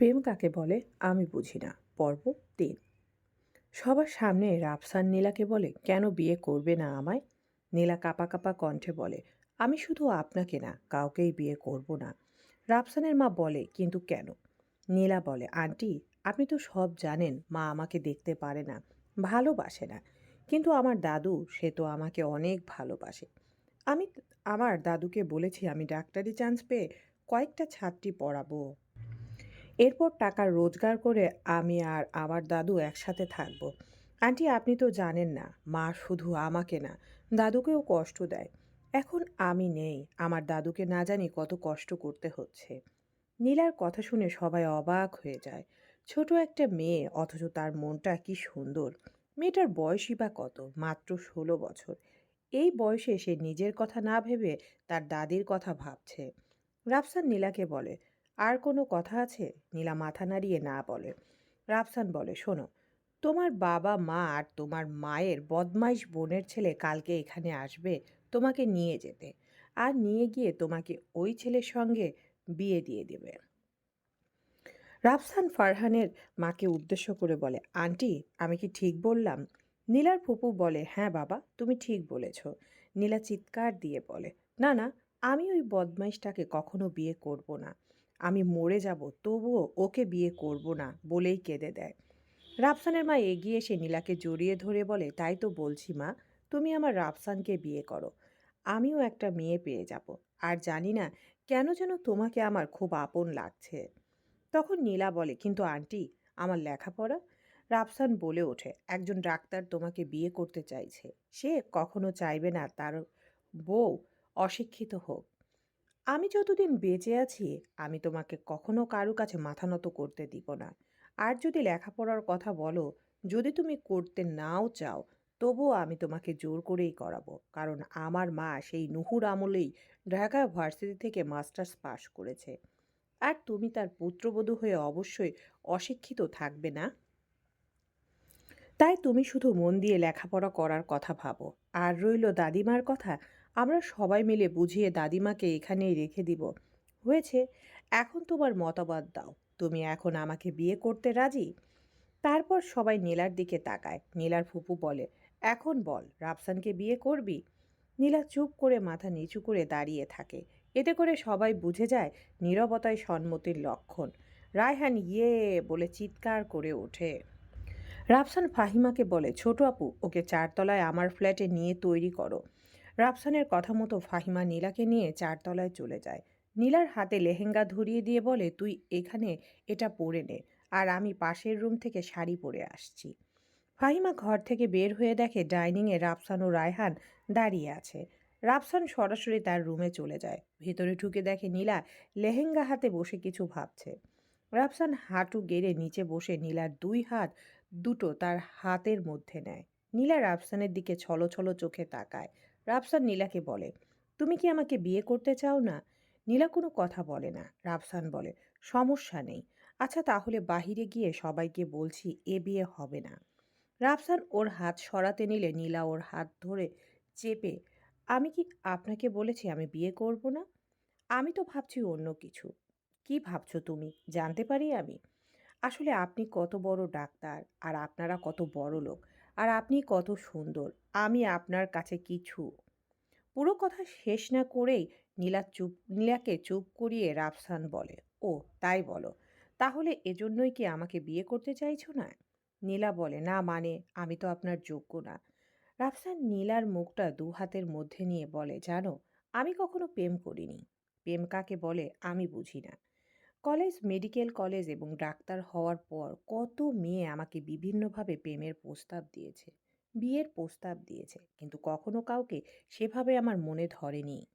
প্রেম কাকে বলে, আমি বুঝি না। পর্ব তিন। সবার সামনে রাফসান নীলাকে বলে, কেন বিয়ে করবে না আমায়? নীলা কাপা কাপা কণ্ঠে বলে, আমি শুধু আপনাকে না, কাউকেই বিয়ে করব না। রাফসানের মা বলে, কিন্তু কেন? নীলা বলে, আন্টি, আপনি তো সব জানেন, মা আমাকে দেখতে পারে না, ভালোবাসে না। কিন্তু আমার দাদু, সে তো আমাকে অনেক ভালোবাসে। আমি, আমার দাদুকে বলেছি, আমি ডাক্তারি চান্স পেয়ে কয়েকটা ছাত্রী পড়াবো। এরপর টাকা রোজগার করে আমি আর আমার দাদু একসাথে থাকব। আন্টি, আপনি তো জানেন না, মা শুধু আমাকে না, দাদুকেও কষ্ট দেয়। এখন আমি নেই, আমার দাদুকে না জানি কত কষ্ট করতে হচ্ছে। নীলার কথা শুনে সবাই অবাক হয়ে যায়। ছোট একটা মেয়ে, অথচ তার মনটা কি সুন্দর। মেয়েটার বয়সই বা কত? মাত্র ষোলো বছর। এই বয়সে সে নিজের কথা না ভেবে তার দাদির কথা ভাবছে। রাফসান নীলাকে বলে আর কোনো কথা আছে? নীলা মাথা নাড়িয়ে না বলে। রাফসান বলে, শোনো, তোমার বাবা মা আর তোমার মায়ের বদমাইশ বোনের ছেলে কালকে এখানে আসবে তোমাকে নিয়ে যেতে। আর নিয়ে গিয়ে তোমাকে ওই ছেলের সঙ্গে বিয়ে দিয়ে দেবে। রাফসান ফারহানের মাকে উদ্দেশ্য করে বলে, আন্টি, আমি কি ঠিক বললাম? নীলার ফুপু বলে হ্যাঁ বাবা, তুমি ঠিক বলেছ। নীলা চিৎকার দিয়ে বলে, না না, আমি ওই বদমাইশটাকে কখনো বিয়ে করব না। আমি মরে যাব, তবুও ওকে বিয়ে করব না বলেই কেঁদে দেয়। রাফসানের মা এগিয়ে এসে নীলাকে জড়িয়ে ধরে বলে, তাই তো বলছি মা, তুমি আমার রাফসানকে বিয়ে করো। আমিও একটা মেয়ে পেয়ে যাব। আর জানি না কেন যেন তোমাকে আমার খুব আপন লাগছে। তখন নীলা বলে, কিন্তু আন্টি, আমার লেখাপড়া? রাফসান বলে ওঠে, একজন ডাক্তার তোমাকে বিয়ে করতে চাইছে। সে কখনো চাইবে না তার বউ অশিক্ষিত হোক। আমি যতদিন বেঁচে আছি, আমি তোমাকে কখনো কারও কাছে মাথা নত করতে দিব না। আর যদি লেখাপড়ার কথা বলো, যদি তুমি করতে নাও চাও, তবুও আমি তোমাকে জোর করেই করাবো। কারণ আমার মা সেই নুহুর আমলেই ঢাকা ভার্সিটি থেকে মাস্টার্স পাশ করেছে। আর তুমি তার পুত্রবধূ হয়ে অবশ্যই অশিক্ষিত থাকবে না। তাই তুমি শুধু মন দিয়ে লেখাপড়া করার কথা ভাবো। আর রইল দাদিমার কথা আমরা সবাই মিলে বুঝিয়ে দাদিমাকে এখানেই রেখে দিব। হয়েছে, এখন তোমার মতামত দাও। তুমি এখন আমাকে বিয়ে করতে রাজি? তারপর সবাই নীলার দিকে তাকায়। নীলার ফুপু বলে, এখন বল, রাফসানকে বিয়ে করবি? নীলা চুপ করে মাথা নিচু করে দাঁড়িয়ে থাকে। এতে করে সবাই বুঝে যায় নীরবতায় সম্মতির লক্ষণ। রায়হান ইয়ে বলে চিৎকার করে ওঠে। রাফসান ফাহিমাকে বলে, ছোট আপু, ওকে চারতলায় আমার ফ্ল্যাটে নিয়ে তৈরি করো। রাফসানের কথা মতো ফাহিমা নীলাকে নিয়ে চারতলায় চলে যায়। নীলার হাতে লেহেঙ্গা ধরিয়ে দিয়ে বলে, তুই এখানে এটা পরে নে, আর আমি পাশের রুম থেকে শাড়ি পরে আসছি। ফাহিমা ঘর থেকে বের হয়ে দেখে ডাইনিংয়ে রাফসান ও রায়হান দাঁড়িয়ে আছে। রাফসান সরাসরি তার রুমে চলে যায়। ভেতরে ঢুকে দেখে নীলা লেহেঙ্গা হাতে বসে কিছু ভাবছে। রাফসান হাঁটু গেড়ে নিচে বসে নীলার দুই হাত দুটো তার হাতের মধ্যে নেয়। নীলা রাফসানের দিকে ছলো ছলো চোখে তাকায়। রাফসান নীলাকে বলে, তুমি কি আমাকে বিয়ে করতে চাও না? নীলা কোনো কথা বলে না, রাফসান বলে, সমস্যা নেই। আচ্ছা তাহলে বাহিরে গিয়ে সবাইকে বলছি এ বিয়ে হবে না। রাফসান ওর হাত সরাতে নিলে নীলা ওর হাত ধরে চেপে, আমি কি আপনাকে বলেছি আমি বিয়ে করব না? আমি তো ভাবছি অন্য কিছু। কি ভাবছ তুমি? জানতে পারি আমি। আসলে আপনি কত বড় ডাক্তার আর আপনারা কত বড় লোক আর আপনি কত সুন্দর। আমি আপনার কাছে কিছু। পুরো কথা শেষ না করেই নীলা চুপ, নীলাকে চুপ করিয়ে রাফসান বলে, ও, তাই বলো। তাহলে এজন্যই কি আমাকে বিয়ে করতে চাইছো না? নীলা বলে, না মানে আমি তো আপনার যোগ্য না। রাফসান নীলার মুখটা দু হাতের মধ্যে নিয়ে বলে, জানো, আমি কখনো প্রেম করিনি। প্রেম কাকে বলে আমি বুঝি না। কলেজ, মেডিকেল কলেজ এবং ডাক্তার হওয়ার পর কত মেয়ে আমাকে বিভিন্নভাবে প্রেমের প্রস্তাব দিয়েছে। বিয়ের প্রস্তাব দিয়েছে। কিন্তু কখনো কাউকে সেভাবে আমার মনে ধরেনি।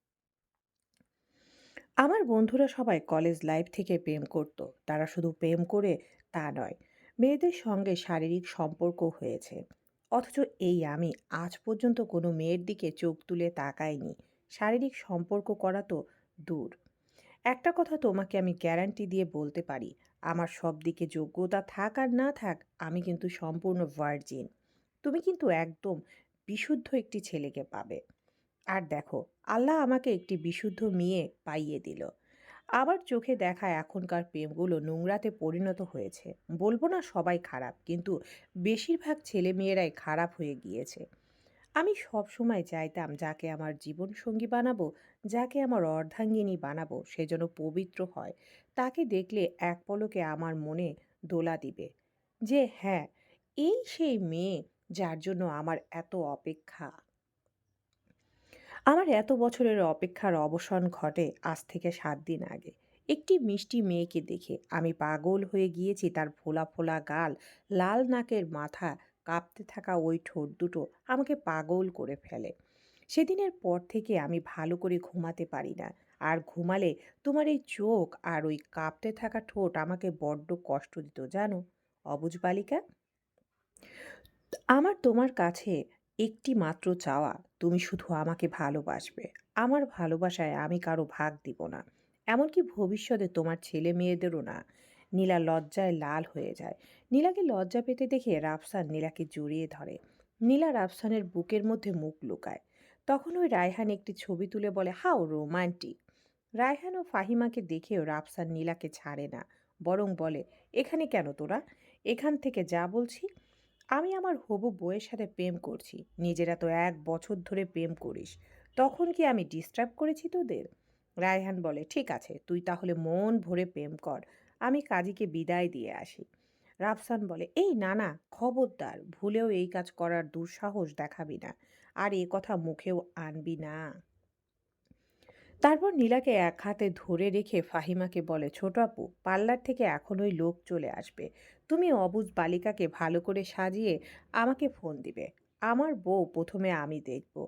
আমার বন্ধুরা সবাই কলেজ লাইফ থেকে প্রেম করত। তারা শুধু প্রেম করে তা নয়, মেয়েদের সঙ্গে শারীরিক সম্পর্ক হয়েছে। অথচ এই আমি আজ পর্যন্ত কোনো মেয়ের দিকে চোখ তুলে তাকাইনি। শারীরিক সম্পর্ক করা তো দূর। একটা কথা তোমাকে আমি গ্যারান্টি দিয়ে বলতে পারি, আমার সব দিকে যোগ্যতা থাক আর না থাক, আমি কিন্তু সম্পূর্ণ ভার্জিন তুমি কিন্তু একদম বিশুদ্ধ একটি ছেলেকে পাবে। আর দেখো, আল্লাহ আমাকে একটি বিশুদ্ধ মেয়ে পাইয়ে দিল। আবার চোখে দেখা এখনকার প্রেমগুলো নোংরাতে পরিণত হয়েছে। বলব না সবাই খারাপ, কিন্তু বেশিরভাগ ছেলে মেয়েরাই খারাপ হয়ে গিয়েছে। আমি সব সময় চাইতাম যাকে আমার জীবন সঙ্গী বানাবো, যাকে আমার অর্ধাঙ্গিনী বানাবো, সে যেন পবিত্র হয়। তাকে দেখলে এক পলকে আমার মনে দোলা দিবে যে হ্যাঁ এই সেই মেয়ে যার জন্য আমার এত অপেক্ষা। আমার এত বছরের অপেক্ষার অবসান ঘটে আজ থেকে সাত দিন আগে। একটি মিষ্টি মেয়েকে দেখে আমি পাগল হয়ে গিয়েছি, তার ফোলা ফোলা গাল, লাল নাকের মাথা, কাঁপতে থাকা ওই ঠোঁট দুটো আমাকে পাগল করে ফেলে। সেদিনের পর থেকে আমি ভালো করে ঘুমাতে পারি না। আর ঘুমালে তোমার এই চোখ আর ওই কাঁপতে থাকা ঠোঁট আমাকে বড্ড কষ্ট দিত, জানো? অবুঝ বালিকা? আমার তোমার কাছে একটি মাত্র চাওয়া, তুমি শুধু আমাকে ভালোবাসবে। আমার ভালোবাসায় আমি কারও ভাগ দিব না। এমনকি ভবিষ্যতে তোমার ছেলে মেয়েদেরও না। নীলা লজ্জায় লাল হয়ে যায়। নীলাকে লজ্জা পেতে দেখে রাফসান নীলাকে জড়িয়ে ধরে। নীলা রাফসানের বুকের মধ্যে মুখ লুকায়। তখন ওই রায়হান একটি ছবি তুলে বলে, হাও, রোমান্টিক। রায়হান ও ফাহিমাকে দেখেও রাফসান নীলাকে ছাড়ে না। বরং বলে, এখানে কেন তোরা? এখান থেকে যা বলছি আমি আমার হবু বউয়ের সাথে প্রেম করছি। নিজেরা তো এক বছর ধরে প্রেম করিস। তখন কি আমি ডিস্টার্ব করেছি তোদের? রায়হান বলে, ঠিক আছে, তুই তাহলে মন ভরে প্রেম কর। আমি কাজীকে বিদায় দিয়ে আসি। রাফসান বলে, এই না না, খবরদার, ভুলেও এই কাজ করার দুঃসাহস দেখাবি না। আর এ কথা মুখেও আনবি না। তারপর নীলাকে এক হাতে ধরে রেখে ফাহিমাকে বলে, ছোট আপু, পার্লার থেকে এখনই লোক চলে আসবে। তুমি অবুজ বালিকাকে ভালো করে সাজিয়ে আমাকে ফোন দিবে। আমার বউ প্রথমে আমি দেখব।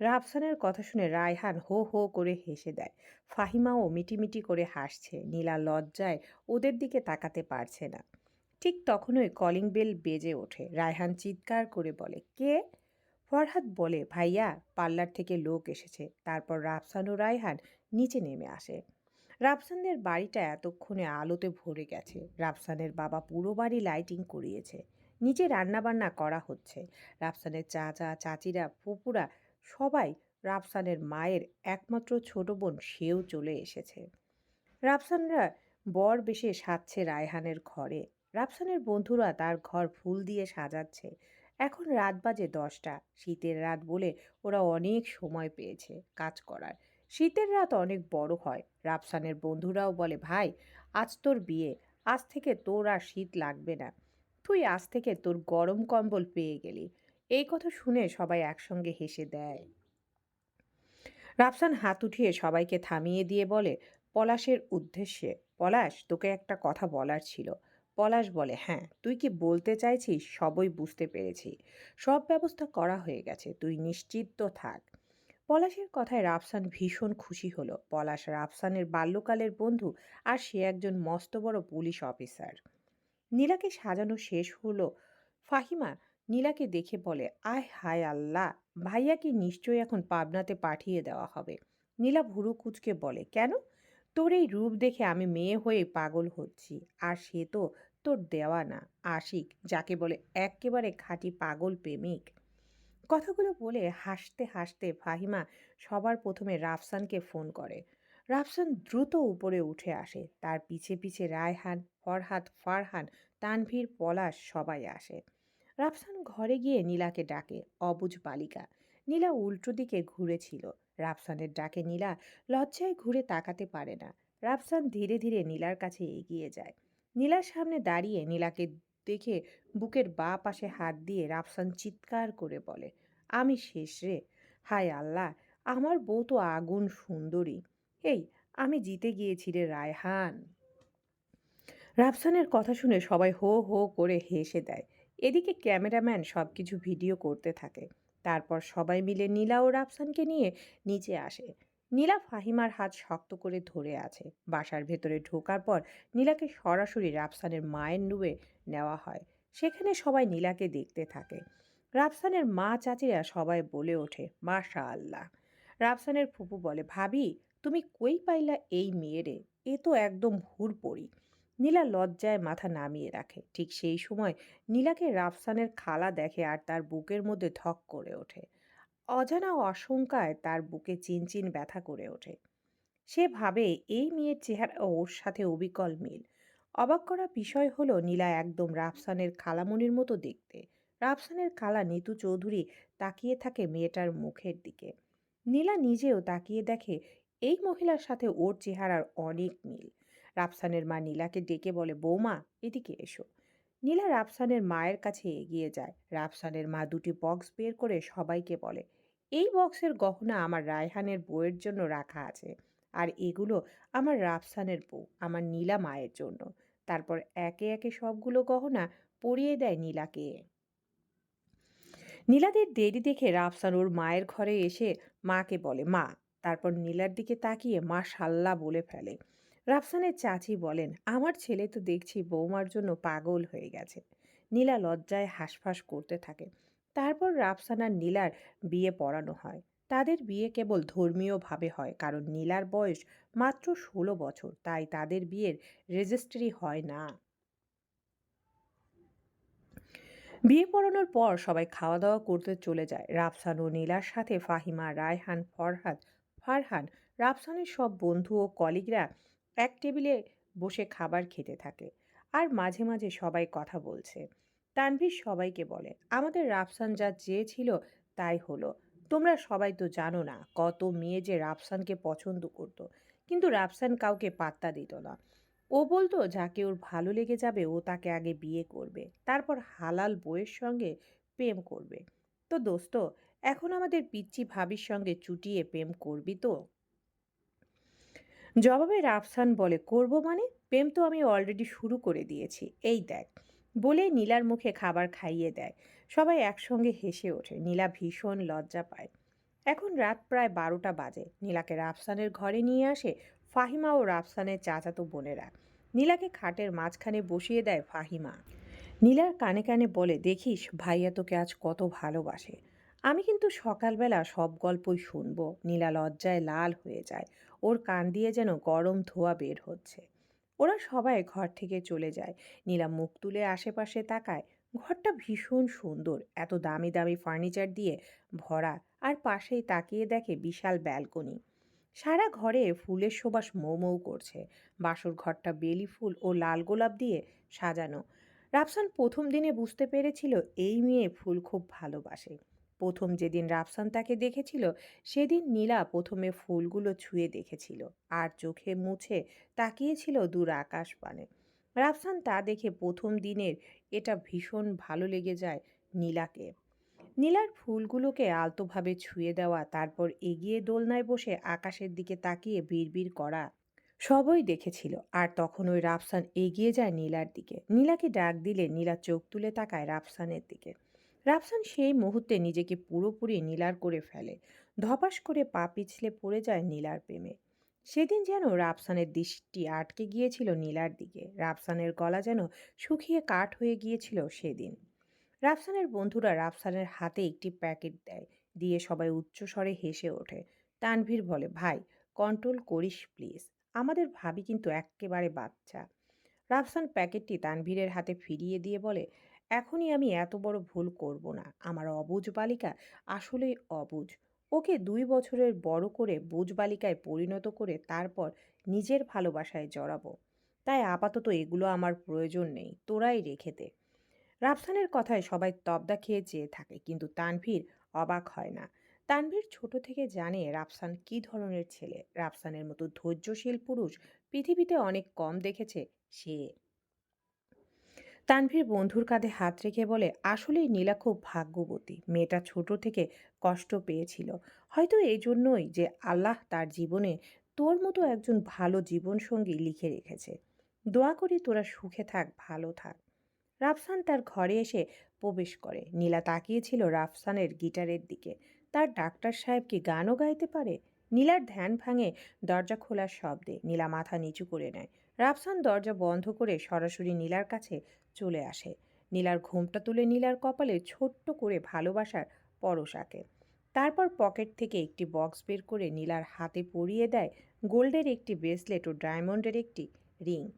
রাফসানের কথা শুনে রায়হান হো হো করে হেসে দেয়। ফাহিমাও মিটিমিটি করে হাসছে। নীলা লজ্জায় ওদের দিকে তাকাতে পারছে না। ঠিক তখনই কলিং বেল বেজে ওঠে। রায়হান চিৎকার করে বলে, কে? ফরহাদ বলে, ভাইয়া, পার্লার থেকে লোক এসেছে। তারপর রাফসান ও রায়হান নিচে নেমে আসে। রাফসানদের বাড়িটা এতক্ষণে আলোতে ভরে গেছে। রাফসানের বাবা পুরো বাড়ি লাইটিং করিয়েছে। নিচে রান্নাবান্না করা হচ্ছে। রাফসানের চাচা, চাচিরা ফুপুরা সবাই রাফসানের মায়ের একমাত্র ছোট বোন, সেও চলে এসেছে। রাফসানরা বর বেশে সাজছে রায়হানের ঘরে। রাফসানের বন্ধুরা তার ঘর ফুল দিয়ে সাজাচ্ছে। এখন রাত বাজে দশটা। শীতের রাত বলে ওরা অনেক সময় পেয়েছে কাজ করার। শীতের রাত অনেক বড় হয়। রাফসানের বন্ধুরাও বলে, ভাই, আজ তোর বিয়ে। আজ থেকে তোর আর শীত লাগবে না। তুই আজ থেকে তোর গরম কম্বল পেয়ে গেলি। এই কথা শুনে সবাই একসঙ্গে হেসে দেয়। রাফসান হাত উঠিয়ে সবাইকে থামিয়ে দিয়ে বলে, পলাশের উদ্দেশ্যে। পলাশ, তোকে একটা কথা বলার ছিল। পলাশ বলে হ্যাঁ তুই কি বলতে চাইছিস? সবই বুঝতে পেরেছি। সব ব্যবস্থা করা হয়ে গেছে, তুই নিশ্চিত থাক। পলাশের কথায় রাফসান ভীষণ খুশি হলো। পলাশ রাফসানের বাল্যকালের বন্ধু আর সে একজন মস্ত বড় পুলিশ অফিসার। নীলাকে সাজানো শেষ হলো। ফাহিমা নীলাকে দেখে বলে, আয় হায় আল্লাহ, ভাইয়াকে নিশ্চয়ই এখন পাবনাতে পাঠিয়ে দেওয়া হবে। নীলা ভুরু কুচকে বলে, কেন? তোর এই রূপ দেখে আমি মেয়ে হয়ে পাগল হচ্ছি, আর সে তো তোর দেওয়া না, আশিক, যাকে বলে একেবারে খাঁটি পাগল প্রেমিক। কথাগুলো বলে হাসতে হাসতে ফাহিমা সবার প্রথমে রাফসানকে ফোন করে। রাফসান দ্রুত উপরে উঠে আসে, তার পিছে পিছে রায়হান, ফরহাদ, ফারহান, তানভীর, পলাশ সবাই আসে। রাফসান ঘরে গিয়ে নীলাকে ডাকে, অবুজ বালিকা। নীলা উল্টো দিকে ঘুরেছিল। রাফসানের ডাকে নীলা লজ্জায় ঘুরে তাকাতে পারে না। রাফসান ধীরে ধীরে নীলার কাছে এগিয়ে যায়। নীলার সামনে দাঁড়িয়ে নীলাকে দেখে বুকের বা পাশে হাত দিয়ে রাফসান চিৎকার করে বলে, আমি শেষ রে। হায় আল্লাহ, আমার বউ তো আগুন সুন্দরী। এই, আমি জিতে গিয়েছি রে রায়হান। রাফসানের কথা শুনে সবাই হো হো করে হেসে দেয়। এদিকে ক্যামেরাম্যান সব কিছু ভিডিও করতে থাকে। তারপর সবাই মিলে নীলা ও রাফসানকে নিয়ে নিচে আসে। নীলা ফাহিমার হাত শক্ত করে ধরে আছে। বাসার ভেতরে ঢোকার পর নীলাকে সরাসরি রাফসানের মায়ের নুয়ে নেওয়া হয়। সেখানে সবাই নীলাকে দেখতে থাকে। রাফসানের মা চাচিরা সবাই বলে ওঠে মাশা আল্লাহ রাফসানের ফুপু বলে, ভাবি, তুমি কই পাইলা এই মেয়েরে? এ তো একদম হুর পড়ি নীলা লজ্জায় মাথা নামিয়ে রাখে। ঠিক সেই সময় নীলাকে রাফসানের খালা দেখে আর তার বুকের মধ্যে ধক করে ওঠে। অজানা আশঙ্কায় তার বুকে চিনচিন ব্যথা করে ওঠে। সে ভাবে এই মেয়ের চেহারা ওর সাথে অবিকল মিল। অবাক করা বিষয় হলো নীলা একদম রাফসানের খালামনির মতো দেখতে। রাফসানের খালা নিতু চৌধুরী তাকিয়ে থাকে মেয়েটার মুখের দিকে। নীলা নিজেও তাকিয়ে দেখে এই মহিলার সাথে ওর চেহারার অনেক মিল। রাফসানের মা নীলাকে ডেকে বলে, বৌমা, এদিকে এসো। নীলা রাফসানের মায়ের কাছে এগিয়ে যায়। রাফসানের মা দুটি বক্স বের করে সবাইকে বলে, এই বক্সের গহনা আমার রায়হানের বউয়ের জন্য রাখা আছে, আর এগুলো আমার রাফসানের বউ, আমার নীলা মায়ের জন্য। তারপর একে একে সবগুলো গহনা পরিয়ে দেয় নীলাকে। নীলাদের দেরি দেখে রাফসান ওর মায়ের ঘরে এসে মাকে বলে, মা, তারপর নীলার দিকে তাকিয়ে মা সাল্লা বলে ফেলে রাফসানের চাচি বলেন, আমার ছেলে তো দেখছি বৌমার জন্য পাগল হয়ে গেছে। নীলা লজ্জায় হাঁসফাঁস করতে থাকে। তারপর রাফসান আর নীলার বিয়ে পড়ানো হয়। তাদের বিয়ে কেবল ধর্মীয়ভাবে হয়, কারণ নীলার বয়স মাত্র ষোলো বছর, তাই তাদের বিয়ের রেজিস্ট্রি হয় না। বিয়ে পড়ানোর পর সবাই খাওয়া দাওয়া করতে চলে যায়। রাফসান ও নীলার সাথে ফাহিমা, রায়হান, ফরহাদ, ফারহান, রাফসানের সব বন্ধু ও কলিগরা এক টেবিলে বসে খাবার খেতে থাকে আর মাঝে মাঝে সবাই কথা বলছে। তানভীর সবাইকে বলে, আমাদের রাফসান যা চেয়েছিল তাই হলো। তোমরা সবাই তো জানো না কত মেয়ে যে রাফসানকে পছন্দ করত। কিন্তু রাফসান কাউকে পাত্তা দিত না। ও বলতো, যাকে ওর ভালো লেগে যাবে, ও তাকে আগে বিয়ে করবে। তারপর হালাল বইয়ের সঙ্গে প্রেম করবে। তো দোস্ত, এখন আমাদের পিচ্চি ভাবির সঙ্গে চুটিয়ে প্রেম করবি তো? জবাবে রাফসান বলে, করব মানে? প্রেম তো আমি অলরেডি শুরু করে দিয়েছি। এই দেখ। বলে নীলার মুখে খাবার খাইয়ে দেয়। সবাই একসঙ্গে হেসে ওঠে। নীলা ভীষণ লজ্জা পায়। এখন রাত প্রায় বারোটা বাজে। নীলাকে রাফসানের ঘরে নিয়ে আসে। ফাহিমা ও রাফসানের চাচাতো বোনেরা। নীলাকে খাটের মাঝখানে বসিয়ে দেয় ফাহিমা। নীলার কানে কানে বলে, দেখিস, ভাইয়া তোকে আজ কত ভালোবাসে। আমি কিন্তু সকালবেলা সব গল্পই শুনব। নীলা লজ্জায় লাল হয়ে যায়। ওর কান দিয়ে যেন গরম ধোয়া বের হচ্ছে। ওরা সবাই ঘর থেকে চলে যায়। নীলা মুখ তুলে আশেপাশে তাকায়। ঘরটা ভীষণ সুন্দর। এত দামি দামি ফার্নিচার দিয়ে ভরা আর পাশেই তাকিয়ে দেখে বিশাল ব্যালকনি। সারা ঘরে ফুলের সুবাস মৌ মৌ করছে। বাসর ঘরটা বেলি ফুল ও লাল গোলাপ দিয়ে সাজানো। রাফসান প্রথম দিনে বুঝতে পেরেছিল এই মেয়ে ফুল খুব ভালোবাসে। প্রথম যেদিন রাফসান তাকে দেখেছিল, সেদিন নীলা প্রথমে ফুলগুলো ছুঁয়ে দেখেছিল আর চোখে মুছে তাকিয়েছিল দূর আকাশ পানে রাফসান তা দেখে প্রথম দিনের এটা ভীষণ ভালো লেগে যায় নীলাকে। নীলার ফুলগুলোকে আলতোভাবে ছুঁয়ে দেওয়া, তারপর এগিয়ে দোলনায় বসে আকাশের দিকে তাকিয়ে বিড়বিড় করা সবই দেখেছিল আর তখন ওই রাফসান এগিয়ে যায় নীলার দিকে। নীলাকে ডাক দিলে নীলা চোখ তুলে তাকায় রাফসানের দিকে। রাফসান সেই মুহূর্তে নিজেকে পুরোপুরি নীলার করে ফেলে। ধপাস করে পা পিছলে পড়ে যায় নীলার প্রেমে। সেদিন যেন রাফসানের দৃষ্টি আটকে গিয়েছিল নীলার দিকে। রাফসানের গলা যেন শুকিয়ে কাঠ হয়ে গিয়েছিল সেদিন। রাফসানের বন্ধুরা রাফসানের হাতে একটি প্যাকেট দেয়, দিয়ে সবাই উচ্চস্বরে হেসে ওঠে। তানভীর বলে, ভাই কন্ট্রোল করিস প্লিজ আমাদের ভাবি কিন্তু এক্কেবারে বাচ্চা। রাফসান প্যাকেটটি তানভীরের হাতে ফিরিয়ে দিয়ে বলে এখনই আমি এত বড় ভুল করব না। আমার অবুজ বালিকা আসলেই অবুজ। ওকে দুই বছরের বড় করে বুজ বালিকায় পরিণত করে তারপর নিজের ভালোবাসায় জড়াবো। তাই আপাতত এগুলো আমার প্রয়োজন নেই, তোরাই রেখে দে। রাফসানের কথায় সবাই তবদা খেয়ে চেয়ে থাকে, কিন্তু তানভীর অবাক হয় না। তানভীর ছোট থেকে জানে রাফসান কী ধরনের ছেলে। রাফসানের মতো ধৈর্যশীল পুরুষ পৃথিবীতে অনেক কম দেখেছে সে। তানভীর বন্ধুর কাঁধে হাত রেখে বলে, আসলেই নীলা খুব ভাগ্যবতী। মেয়েটা ছোট থেকে কষ্ট পেয়েছিল। হয়তো এই জন্যই যে আল্লাহ তার জীবনে তোর মতো একজন ভালো জীবনসঙ্গী লিখে রেখেছে। দোয়া করি তোরা সুখে থাক, ভালো থাক। রাফসান তার ঘরে এসে প্রবেশ করে। নীলা তাকিয়েছিল রাফসানের গিটারের দিকে। তার ডাক্তার সাহেব কি গানও গাইতে পারে? নীলার ধ্যান ভাঙে দরজা খোলার শব্দে। নীলা মাথা নিচু করে নেয়। রাফসান দরজা বন্ধ করে সরাসরি নীলার কাছে চলে আসে। নীলার ঘুমটা তুলে নীলার কপালে ছোট্ট করে ভালোবাসার পরশ আঁকে। তারপর পকেট থেকে একটি বক্স বের করে নীলার হাতে পরিয়ে দেয় গোল্ডের একটি ব্রেসলেট ও ডায়মন্ডের একটি রিং।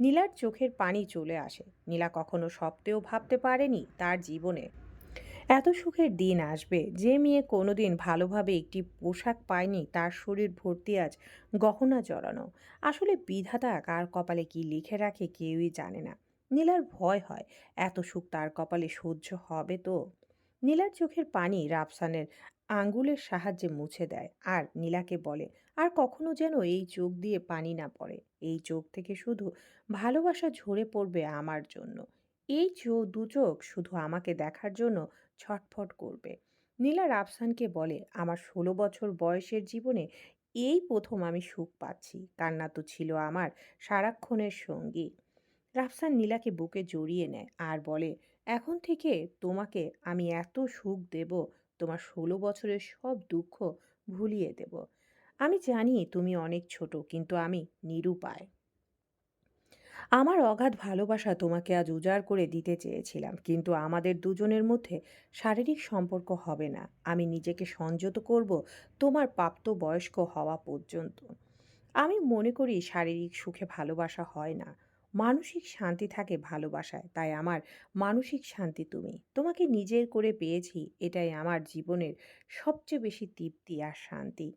নীলার চোখের পানি চলে আসে। নীলা কখনো সপ্তেও ভাবতে পারেনি তার জীবনে। এত সুখের দিন আসবে। যে মেয়ে কোনোদিন ভালোভাবে একটি পোশাক পায়নি, তার শরীর ভর্তি আজ গহনা জড়ানো। আসলে বিধাতা কার কপালে কি লিখে রাখে কেউই জানে না। নীলার ভয় হয়, এত সুখ তার কপালে সহ্য হবে তো? নীলার চোখের পানি রাফসানের আঙ্গুলের সাহায্যে মুছে দেয় আর নীলাকে বলে, আর কখনো যেন এই চোখ দিয়ে পানি না পড়ে। এই চোখ থেকে শুধু ভালোবাসা ঝরে পড়বে আমার জন্য। এই চোখ দু চোখ শুধু আমাকে দেখার জন্য ছটফট করবে। নীলা রাফসানকে বলে, আমার ষোলো বছর বয়সের জীবনে এই প্রথম আমি সুখ পাচ্ছি। কান্না তো ছিল আমার সারাক্ষণের সঙ্গী। রাফসান নীলাকে বুকে জড়িয়ে নেয় আর বলে, এখন থেকে তোমাকে আমি এত সুখ দেব, তোমার ষোলো বছরের সব দুঃখ ভুলিয়ে দেব। আমি জানি তুমি অনেক ছোট, কিন্তু আমি নিরুপায়। আমার অগাধ ভালোবাসা তোমাকে আজ উজাড় করে দিতে চেয়েছিলাম, কিন্তু আমাদের দুজনের মধ্যে শারীরিক সম্পর্ক হবে না। আমি নিজেকে সংযত করব তোমার প্রাপ্ত বয়স্ক হওয়া পর্যন্ত। আমি মনে করি শারীরিক সুখে ভালোবাসা হয় না। মানসিক শান্তি থাকে ভালোবাসায়, তাই আমার মানসিক শান্তি তুমি। তোমাকে নিজের করে পেয়েছি, এটাই আমার জীবনের সবচেয়ে বেশি তৃপ্তি আর শান্তি।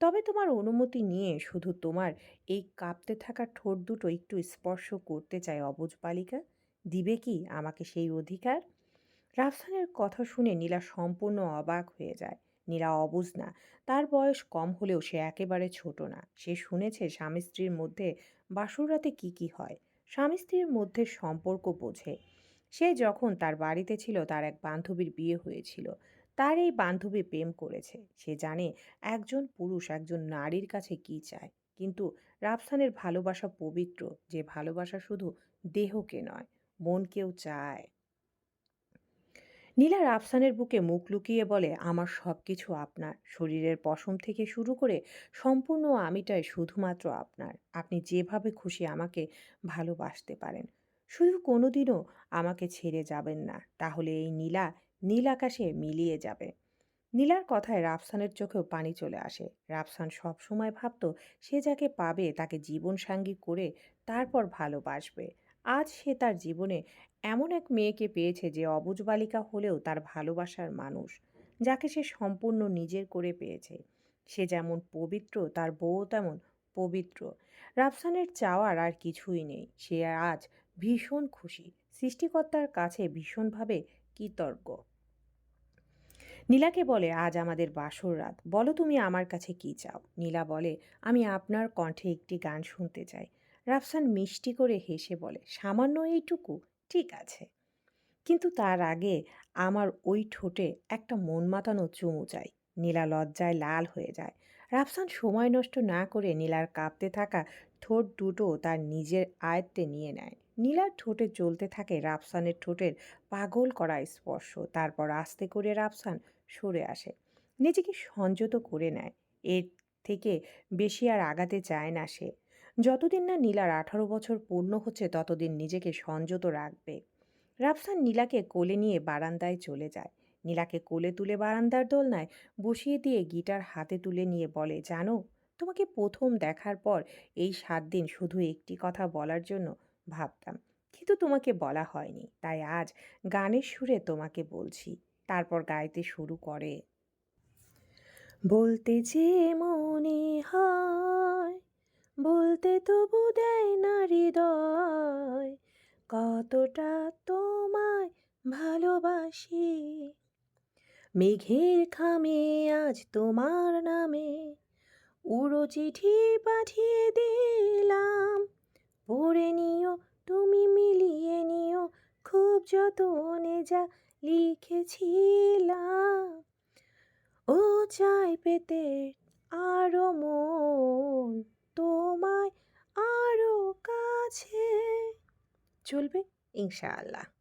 তবে তোমার অনুমতি নিয়ে শুধু তোমার এই কাঁপতে থাকা ঠোঁট দুটো একটু স্পর্শ করতে চায় অবুঝ বালিকা। দিবে কি আমাকে সেই অধিকার? রাফসানের কথা শুনে নীলা সম্পূর্ণ অবাক হয়ে যায়। নীলা অবুঝ না, তার বয়স কম হলেও সে একেবারে ছোট না। সে শুনেছে স্বামী স্ত্রীর মধ্যে বাসুরাতে কি কি হয়। স্বামী স্ত্রীর মধ্যে সম্পর্ক বোঝে। সে যখন তার বাড়িতে ছিল, তার এক বান্ধবীর বিয়ে হয়েছিল। তার এই বান্ধবী প্রেম করেছে। সে জানে একজন পুরুষ একজন নারীর কাছে কি চায়। কিন্তু রাফসানের ভালোবাসা পবিত্র, যে ভালোবাসা শুধু দেহকে নয়, মনকেও চায়। নীলা রাফসানের বুকে মুখ লুকিয়ে বলে, আমার সব কিছু আপনার। শরীরের পশম থেকে শুরু করে সম্পূর্ণ আমিটাই শুধুমাত্র আপনার। আপনি যেভাবে খুশি আমাকে ভালোবাসতে পারেন। শুধু কোনোদিনও আমাকে ছেড়ে যাবেন না। তাহলে এই নীলা নীল আকাশে মিলিয়ে যাবে। নীলার কথায় রাফসানের চোখেও পানি চলে আসে। রাফসান সবসময় ভাবত সে যাকে পাবে তাকে জীবনসাঙ্গী করে তারপর ভালোবাসবে। আজ সে তার জীবনে এমন এক মেয়েকে পেয়েছে যে অবুজ বালিকা হলেও তার ভালোবাসার মানুষ, যাকে সে সম্পূর্ণ নিজের করে পেয়েছে। সে যেমন পবিত্র, তার বউ তেমন পবিত্র। রাফসানের চাওয়ার আর কিছুই নেই। সে আজ ভীষণ খুশি। সৃষ্টিকর্তার কাছে ভীষণভাবে কৃতজ্ঞ। নীলাকে বলে, আজ আমাদের বাসর রাত। বলো তুমি আমার কাছে কি চাও? নীলা বলে, আমি আপনার কণ্ঠে একটি গান শুনতে চাই। রাফসান মিষ্টি করে হেসে বলে, সামান্য এইটুকু? ঠিক আছে। কিন্তু তার আগে আমার ওই ঠোঁটে একটা মন মাতানো চুমু চাই। নীলা লজ্জায় লাল হয়ে যায়। রাফসান সময় নষ্ট না করে নীলার কাঁপতে থাকা ঠোঁট দুটো তার নিজের আয়ত্তে নিয়ে নেয়। নীলার ঠোঁটে চলতে থাকে রাফসানের ঠোঁটের পাগল করা স্পর্শ। তারপর আস্তে করে রাফসান সরে আসে। নিজেকে সংযত করে নেয়। এর থেকে বেশি আর আগাতে চায় না সে। যতদিন না নীলার আঠারো বছর পূর্ণ হচ্ছে, ততদিন নিজেকে সংযত রাখবে। রাফসান নীলাকে কোলে নিয়ে বারান্দায় চলে যায়। নীলাকে কোলে তুলে বারান্দার দোলনায় বসিয়ে দিয়ে গিটার হাতে তুলে নিয়ে বলে, জানো, তোমাকে প্রথম দেখার পর এই সাত দিন শুধু একটি কথা বলার জন্য ভাবতাম। কিন্তু তোমাকে বলা হয়নি। তাই আজ গানের সুরে তোমাকে বলছি। তারপর গাইতে শুরু করে। বলতে যে মনে হয়, বলতে তবু দেয় না হৃদয়। কতটা তোমায় ভালোবাসি। মেঘের খামে আজ তোমার নামে উড়ো চিঠি পাঠিয়ে দিলাম। পড়ে নিও, তুমি মিলিয়ে নিও, খুব যতনে যা লিখেছিলাম। ও চাই পেতে আরও মন, তোমায় আরও কাছে। চলবে ইনশাআল্লাহ।